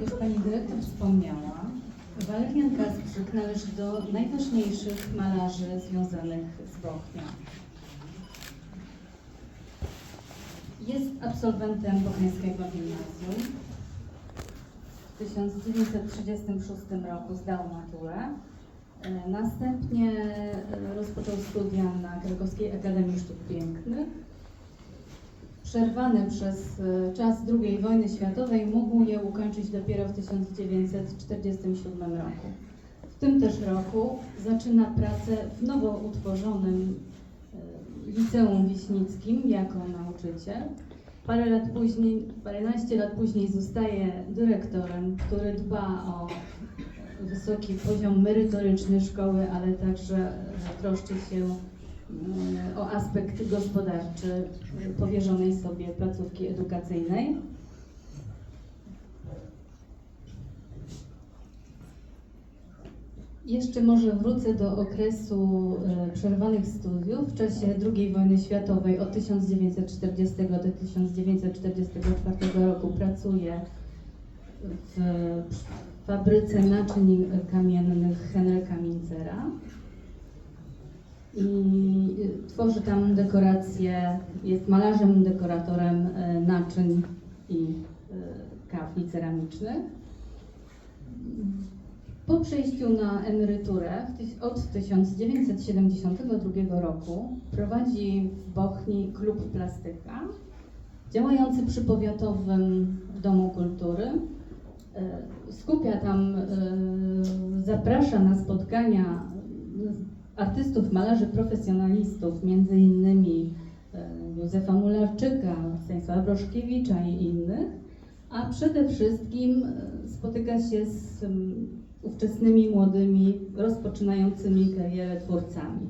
jak już Pani Dyrektor wspomniała, Walerian Kasprzyk należy do najważniejszych malarzy związanych z Bochnią. Jest absolwentem Bochniańskiego Gimnazjum. W 1936 roku zdał maturę. E, Następnie e, rozpoczął studia na Krakowskiej Akademii Sztuk Pięknych. Przerwany przez e, czas II wojny światowej mógł je ukończyć dopiero w 1947 roku. W tym też roku zaczyna pracę w nowo utworzonym e, Liceum Wiśnickim jako nauczyciel. Parę lat później, paręnaście lat później zostaje dyrektorem, który dba o wysoki poziom merytoryczny szkoły, ale także troszczy się o aspekt gospodarczy powierzonej sobie placówki edukacyjnej. Jeszcze może wrócę do okresu e, przerwanych studiów w czasie II wojny światowej od 1940 do 1944 roku pracuję w fabryce naczyń kamiennych Henryka Mincera i y, tworzy tam dekoracje, jest malarzem, dekoratorem e, naczyń i e, kafli ceramicznych. Po przejściu na emeryturę od 1972 roku prowadzi w Bochni klub plastyka, działający przy powiatowym Domu Kultury. Skupia tam, zaprasza na spotkania artystów, malarzy, profesjonalistów, między innymi e, Józefa Mularczyka, Stanisława Broszkiewicza i innych, a przede wszystkim e, spotyka się z mm, ówczesnymi młodymi, rozpoczynającymi karierę twórcami.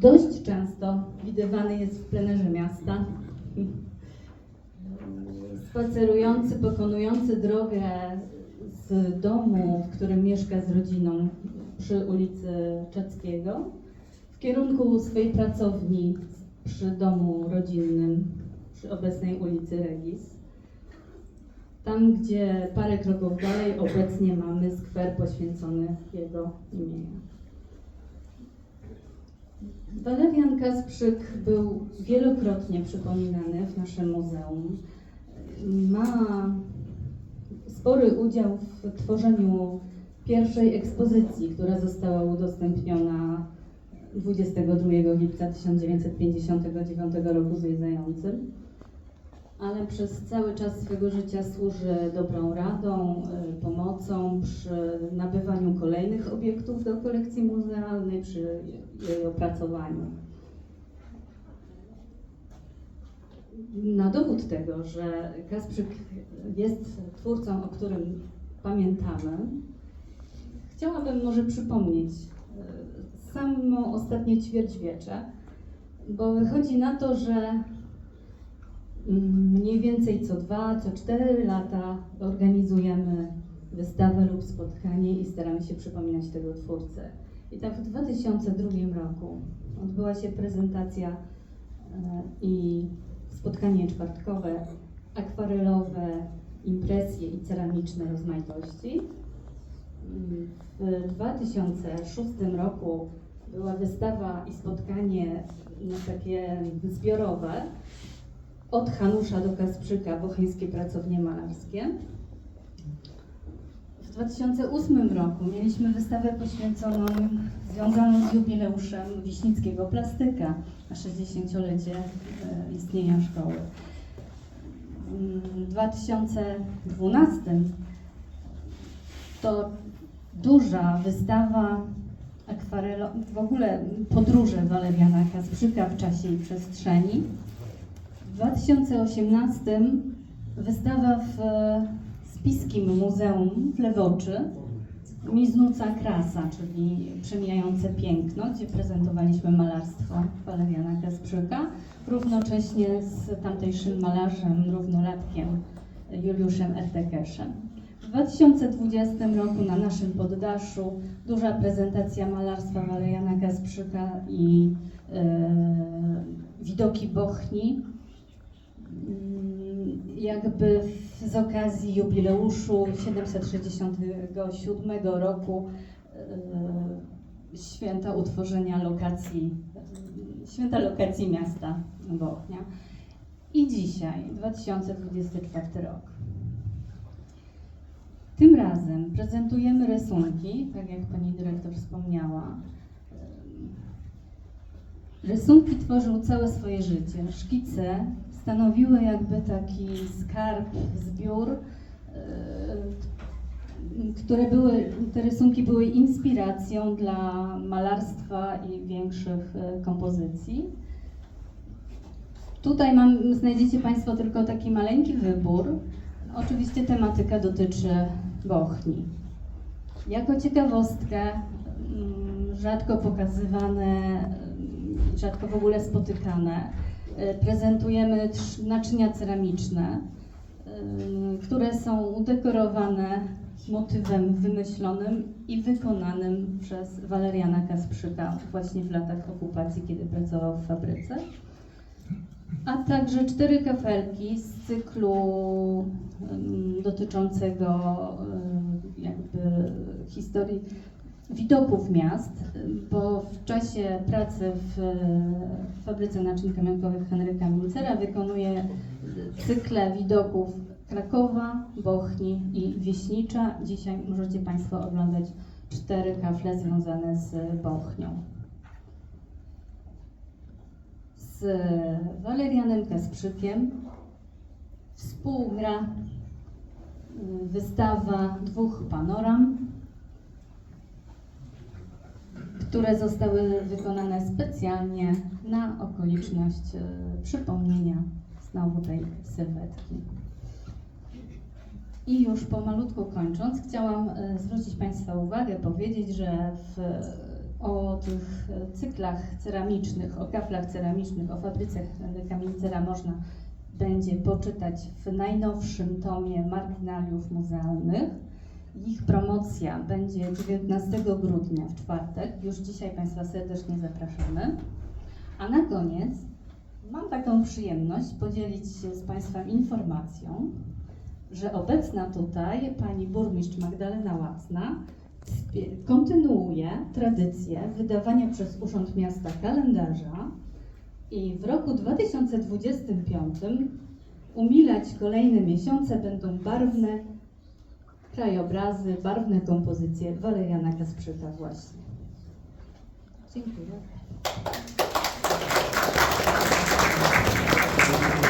Dość często widywany jest w plenerze miasta, spacerujący, pokonujący drogę z domu, w którym mieszka z rodziną przy ulicy Czackiego, w kierunku swojej pracowni przy domu rodzinnym, przy obecnej ulicy Regis. Tam, gdzie parę kroków dalej obecnie mamy skwer poświęcony jego imieniu. Walerian Kasprzyk był wielokrotnie przypominany w naszym muzeum. Ma spory udział w tworzeniu pierwszej ekspozycji, która została udostępniona 22 lipca 1959 roku zwiedzającym, ale przez cały czas swego życia służy dobrą radą, y, pomocą przy nabywaniu kolejnych obiektów do kolekcji muzealnej, przy jej opracowaniu. Na dowód tego, że Kasprzyk jest twórcą, o którym pamiętamy, chciałabym może przypomnieć e, samo ostatnie ćwierćwiecze, bo wychodzi na to, że mm, mniej więcej co dwa, co cztery lata organizujemy wystawę lub spotkanie i staramy się przypominać tego twórcę. I tak w 2002 roku odbyła się prezentacja e, i spotkanie czwartkowe, akwarelowe, impresje i ceramiczne rozmaitości. W 2006 roku była wystawa i spotkanie no, takie zbiorowe od Hanusza do Kasprzyka, bocheńskie pracownie malarskie. W 2008 roku mieliśmy wystawę poświęconą, związaną z jubileuszem Wiśnickiego Plastyka na 60-lecie e, istnienia szkoły. W 2012 to duża wystawa akwarelo, w ogóle podróże Waleriana Kasprzyka w czasie i przestrzeni. W 2018 wystawa w Spiskim Muzeum w Lewoczy Miznuca Krasa, czyli przemijające piękno, gdzie prezentowaliśmy malarstwo Waleriana Kasprzyka, równocześnie z tamtejszym malarzem, równolatkiem Juliuszem Ertekeszem. W 2020 roku na naszym poddaszu duża prezentacja malarstwa Waleriana Kasprzyka i e, widoki Bochni. Mm, jakby w- z okazji jubileuszu 767 roku e, święta utworzenia lokacji, e, święta lokacji miasta Bochnia. I dzisiaj, 2024 rok. Tym razem prezentujemy rysunki, tak jak pani dyrektor wspomniała. Rysunki tworzył całe swoje życie. Szkice stanowiły jakby taki skarb, zbiór, e, które były, te rysunki były inspiracją dla malarstwa i większych e, kompozycji. Tutaj mam, znajdziecie Państwo tylko taki maleńki wybór. Oczywiście tematyka dotyczy Bochni. Jako ciekawostkę, mm, rzadko pokazywane, rzadko w ogóle spotykane, y, prezentujemy naczynia ceramiczne, y, które są udekorowane motywem wymyślonym i wykonanym przez Waleriana Kasprzyka właśnie w latach okupacji, kiedy pracował w fabryce. A także cztery kafelki z cyklu dotyczącego em, jakby historii widoków miast, bo w czasie pracy w e, fabryce naczyń kamionkowych Henryka Mincera wykonuje cykle widoków Krakowa, Bochni i Wieśnicza. Dzisiaj możecie Państwo oglądać cztery kafle związane z Bochnią z Walerianem Kasprzykiem współgra y, wystawa dwóch panoram, które zostały wykonane specjalnie na okoliczność y, przypomnienia znowu tej sylwetki. I już pomalutku kończąc, chciałam y, zwrócić Państwa uwagę, powiedzieć, że w, o tych cyklach ceramicznych, o kaflach ceramicznych, o fabryce kamienicera można będzie poczytać w najnowszym tomie marginaliów muzealnych. Ich promocja będzie 19 grudnia w czwartek. Już dzisiaj Państwa serdecznie zapraszamy. A na koniec mam taką przyjemność podzielić się z Państwem informacją, że obecna tutaj pani burmistrz Magdalena Łacna kontynuuje tradycję wydawania przez Urząd Miasta kalendarza i w roku 2025 umilać kolejne miesiące będą barwne krajobrazy, barwne kompozycje Waleriana Kasprzyka właśnie. Dziękuję.